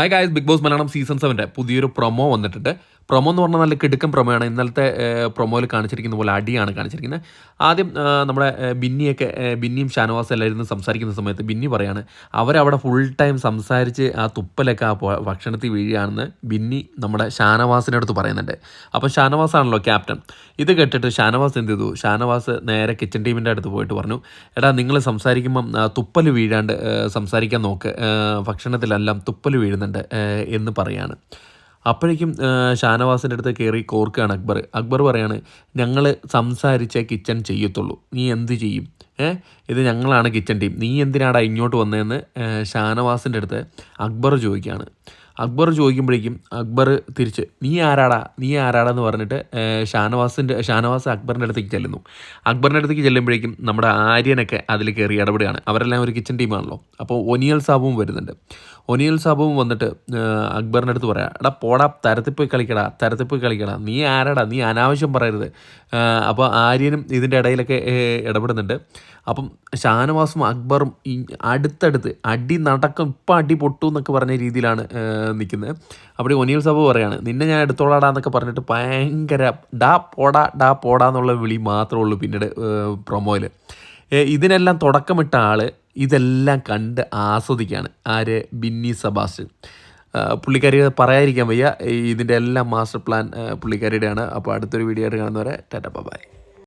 Hi guys Bigg Boss Malayalam season സെവന്റെ പുതിയൊരു promo വന്നിട്ടുണ്ട്. Promo എന്ന് പറഞ്ഞാൽ നല്ല കിടുക്കൻ പ്രൊമോയാണ് ഇന്നലത്തെ പ്രൊമോയിൽ കാണിച്ചിരിക്കുന്ന പോലെ അടിയാണ് കാണിച്ചിരിക്കുന്നത്. ആദ്യം നമ്മുടെ ബിന്നിയൊക്കെ ബിന്നിയും ഷാനവാസും എല്ലാവരും സംസാരിക്കുന്ന സമയത്ത് ബിന്നി പറയാണ് അവരവിടെ ഫുൾ ടൈം സംസാരിച്ച് ആ തുപ്പലൊക്കെ ആ ഭക്ഷണത്തിൽ വീഴുകയാണെന്ന് ബിന്നി നമ്മുടെ ഷാനവാസിന്റെ അടുത്ത് പറയുന്നുണ്ട്. അപ്പോൾ ഷാനവാസ് ആണല്ലോ ക്യാപ്റ്റൻ ഇത് കേട്ടിട്ട് ഷാനവാസ് എന്ത് ചെയ്തു? ഷാനവാസ് നേരെ കിച്ചൺ ടീമിന്റെ അടുത്ത് പോയിട്ട് പറഞ്ഞു എടാ നിങ്ങൾ സംസാരിക്കുമ്പം തുപ്പൽ വീഴാണ്ട് സംസാരിക്കാൻ നോക്ക്. ഭക്ഷണത്തിലെല്ലാം തുപ്പൽ വീഴുന്നുണ്ട്. ആ, എന്ന് പറയാണ്. അപ്പോഴേക്കും ഷാനവാസിന്റെ അടുത്ത് കയറി കോർക്കുകയാണ് അക്ബർ. അക്ബർ പറയാണ് ഞങ്ങൾ സംസാരിച്ചേ കിച്ചൺ ചെയ്യത്തുള്ളൂ. നീ എന്ത് ചെയ്യും? ഏ ഇത് ഞങ്ങളാണ് കിച്ചൺ ടീം. നീ എന്തിനാടാ ഇങ്ങോട്ട് വന്നതെന്ന് ഷാനവാസിന്റെ അടുത്ത് അക്ബർ ചോദിക്കുകയാണ്. അക്ബർ ചോദിക്കുമ്പോഴേക്കും അക്ബർ തിരിച്ച് നീ ആരാടാ? നീ ആരാടാ? എന്ന് പറഞ്ഞിട്ട് ഷാനവാസിന്റെ ഷാനവാസ് അക്ബറിന്റെ അടുത്തേക്ക് ചെല്ലുന്നു. അക്ബറിന്റെ അടുത്തേക്ക് ചെല്ലുമ്പോഴേക്കും നമ്മുടെ ആര്യനൊക്കെ അതിൽ കയറി ഇടപെടുകയാണ്. അവരെല്ലാം ഒരു കിച്ചൺ ടീമാണല്ലോ അപ്പോൾ ഒനിയൽ സാബുവും വരുന്നുണ്ട്. ഒനിയൽ സാബുവും വന്നിട്ട് അക്ബറിന്റെ അടുത്ത് പറയാം എടാ പോടാ തരത്തിൽ പോയി കളിക്കടാ തരത്തിൽ പോയി കളിക്കടാ. നീ ആരാടാ? നീ അനാവശ്യം പറയരുത്. അപ്പോൾ ആര്യനും ഇതിന്റെ ഇടയിലൊക്കെ ഇടപെടുന്നുണ്ട്. അപ്പം ഷാനവാസും അക്ബറും ഈ അടുത്തടുത്ത് അടി നടക്കും ഇപ്പം അടി പൊട്ടു എന്നൊക്കെ പറഞ്ഞ രീതിയിലാണ് നിൽക്കുന്നത് അപ്പോൾ ഒനിയൽ സാബു പറയുകയാണ് നിന്നെ ഞാൻ എടുത്തോളാടാ എന്നൊക്കെ പറഞ്ഞിട്ട് ഭയങ്കര ഡാ പോടാ ഡാ പോടാ എന്നുള്ള വിളി മാത്രമേ ഉള്ളൂ പിന്നീട് പ്രൊമോയിൽ ഇതിനെല്ലാം തുടക്കമിട്ട ആൾ ഇതെല്ലാം കണ്ട് ആസ്വദിക്കുകയാണ് ആര്? ബിന്നി സബാസ് പുള്ളിക്കാരി പറയാതിരിക്കാൻ വയ്യ. ഇതിന്റെ എല്ലാം മാസ്റ്റർ പ്ലാൻ പുള്ളിക്കാരിയുടെയാണ്. അപ്പോൾ അടുത്തൊരു വീഡിയോ ആയിട്ട് കാണുന്നവരെ ടാറ്റ ബൈ.